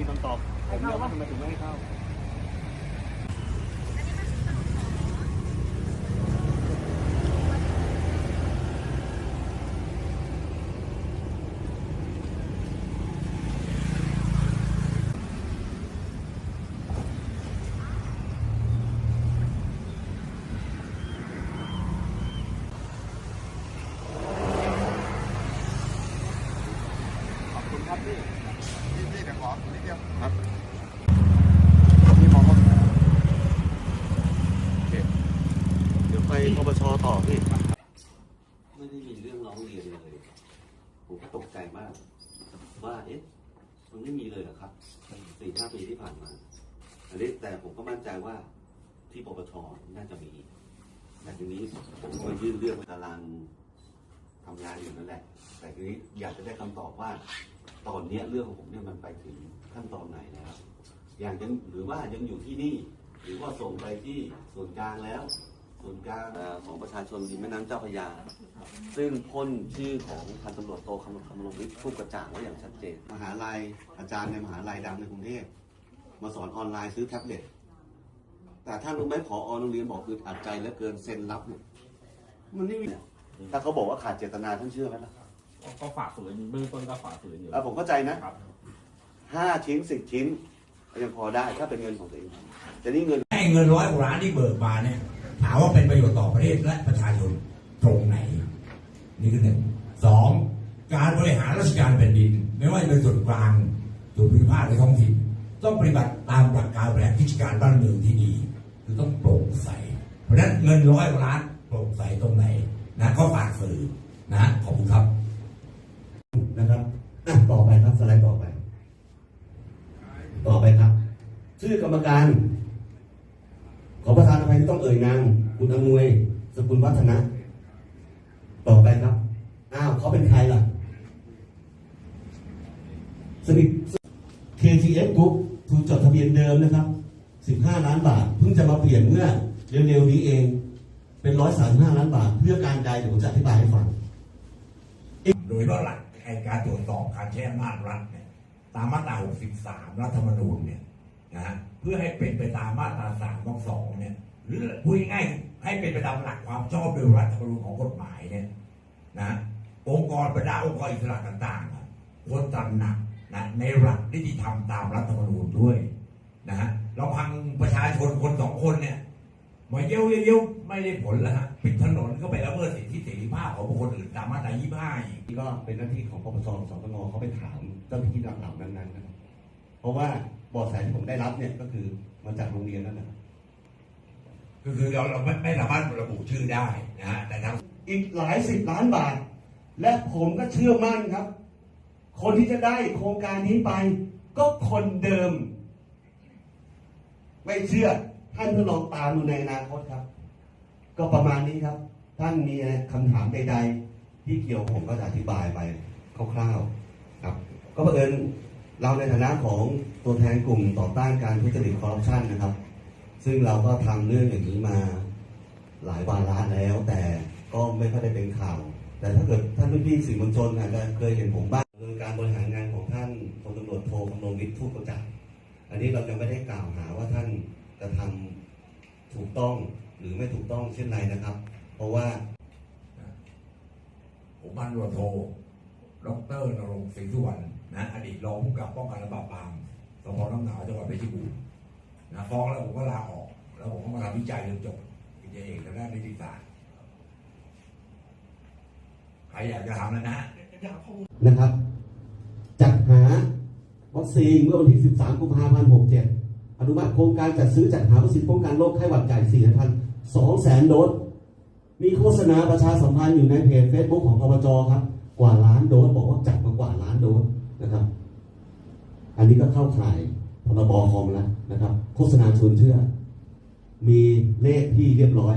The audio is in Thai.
มีคำตอบผมเนี่ยว่าทำไมถึงไม่ให้เข้า ครับพี่พี่พี่เดี๋ยวขอนิดเดียวครับพี่มองว่าโอเคเดี๋ยวไปปปชต่อพี่ไม่ได้มีเรื่องร้องเรียนเลย ผมก็ตกใจมาก ว่าเอ๊ะมันไม่มีเลยเหรอครับสี่ห้าปีที่ผ่านมาอันนี้แต่ผมก็มั่นใจว่าที่ปปชน่าจะมีแต่ทีนี้ผมก็ยื่นเรื่องไปกำลังทำงานอยู่นั่นแหละ แต่ทีนี้อยากจะได้คำตอบว่า ตอนเนี้ยเรื่องของผมเนี่ยมันไปถึงขั้นตอนไหนแล้วอย่างยังหรือว่ายังอยู่ที่นี่ หรือว่าส่งไปที่ส่วนกลางแล้ว ส่วนกลางของประชาชนริมแม่น้ำเจ้าพระยา ซึ่งพ่นชื่อของพันตำรวจโทคำคำลงวิทย์ผู้กระจ่างไว้อย่างชัดเจนมหาลัยอาจารย์ในมหาลัยดังในกรุงเทพมาสอนออนไลน์ซื้อแท็บเล็ตแต่ท่านรู้ไหมผอโรงเรียนบอกคืออัดใจเหลือเกินเซ็นรับเนี่ยมันไม่มีถ้าเขาบอกว่าขาดเจตนาท่านเชื่อไหมล่ะ ก็ฝ่าฝืนเบื้องต้นก็ฝ่าฝืนอยู่แล้วผมเข้าใจนะ ครับ ห้าชิ้นสิบชิ้นยังพอได้ถ้าเป็นเงินของตัวเองแต่นี่เงิน ให้เงินร้อยกว่าล้านที่เบิกมาเนี่ยถามว่าเป็นประโยชน์ต่อประเทศและประชาชนตรงไหน นี่คือหนึ่งสองการบริหารราชการแผ่นดิน ไม่ว่าจะเป็นส่วนกลางส่วนภูมิภาคหรือท้องถิ่นต้องปฏิบัติตามหลักการบริหารกิจการบ้านเมืองที่ดีคือต้องโปร่งใส เพราะฉะนั้นเงินร้อยกว่าล้านโปร่งใสตรงไหนนะก็ฝากสื่อนะขอบคุณครับนะครับอะ ต่อไปครับสไลด์ต่อไป ต่อไปครับ ชื่อกรรมการ ขอประธานอภัยที่ต้องเอ่ยนามคุณอำนวย สกุลวัฒนะ ต่อไปครับ อ้าวเขาเป็นใครล่ะ สนิท KTF Group ถูกจดทะเบียนเดิมนะครับ 15 ล้านบาท เพิ่งจะมาเปลี่ยนเมื่อเร็วๆนี้เอง เป็น 135 ล้านบาท เพื่อการใดเดี๋ยวผมจะอธิบายให้ฟังโดยว่าหลัก ไอการตรวจสอบการใช้อำนาจรัฐเนี่ยตามมาตรา 63 รัฐธรรมนูญเนี่ยนะฮะเพื่อให้เป็นไปตามมาตรา3ต้องสองเนี่ย หรือพูดง่ายให้เป็นไปตามหลักความชอบโดยรัฐธรรมนูญของกฎหมายเนี่ยนะองค์กรบรรดาองค์กรอิสระต่างๆควรตระหนักนะในหลักนิติธรรมตามรัฐธรรมนูญด้วยนะฮะเราพังประชาชนคนสองคนเนี่ย มาเยี่ยวเยี่ยวไม่ได้ผลแล้วฮะปิดถนนก็ไปละเมิดสิทธิเสรีภาพของบุคคลอื่นตามมาตรา25อีกนี่ก็เป็นหน้าที่ของปปชสตงเขาไปถามเจ้าหน้าที่เหล่านั้นๆนะครับเพราะว่าเบาะแสที่ผมได้รับเนี่ยก็คือมาจากโรงเรียนนั่นนะครับก็คือเราเราไม่ไม่สามารถระบุชื่อได้นะฮะแต่ทางอีกหลายสิบล้านบาท และผมก็เชื่อมั่นครับ คนที่จะได้โครงการนี้ไป ก็คนเดิม ไม่เชื่อ ท่านก็ลองตามดูในอนาคตครับ ก็ประมาณนี้ครับ ท่านมีคำถามใด ๆ ที่เกี่ยวผมก็จะอธิบายไปคร่าวๆครับ ก็เอิญเราในฐานะของตัวแทนกลุ่มต่อต้านการทุจริตคอร์รัปชันนะครับ ซึ่งเราก็ทำเรื่องอย่างนี้มาหลายวาระแล้ว แต่ก็ไม่ค่อยได้เป็นข่าว แต่ถ้าเกิดท่านพี่ๆสื่อมวลชนอาจจะเคยเห็นผมบ้างเรื่องการบริหารงานของท่านพลตำรวจโทคำนงวิทย์ทูตกระจ่างอันนี้เราจะไม่ได้กล่าวหาว่าท่าน กระทำถูกต้องหรือไม่ถูกต้องเช่นไรนะครับ เพราะว่า ผมพันตำรวจโทดรนรงค์ศรีสุวรรณนะ อดีตรองผู้กำกับป้องกันและปราบปรามสพน้ำหนาวจังหวัดเพชรบูรณ์นะฟ้องแล้วผมก็ลาออก แล้วผมก็มาทำวิจัยจนจบปริญญาเอกทางด้านนิติศาสตร์ใครอยากจะทำแล้วนะนะครับ จัดหาวัคซีนเมื่อวันที่ 13 กุมภาพันธ์ 67 อนุมัติโครงการจัดซื้อจัดหาวัคซีนป้องกันโรคไข้หวัดใหญ่4พัน2แสนโดส มีโฆษณาประชาสัมพันธ์อยู่ในเพจ Facebook ของอบจครับ กว่าล้านโดสบอกว่าจัดมากว่าล้านโดสนะครับ อันนี้ก็เข้าข่ายพรบคอมแล้วนะครับ โฆษณาชวนเชื่อ มีเลขที่เรียบร้อย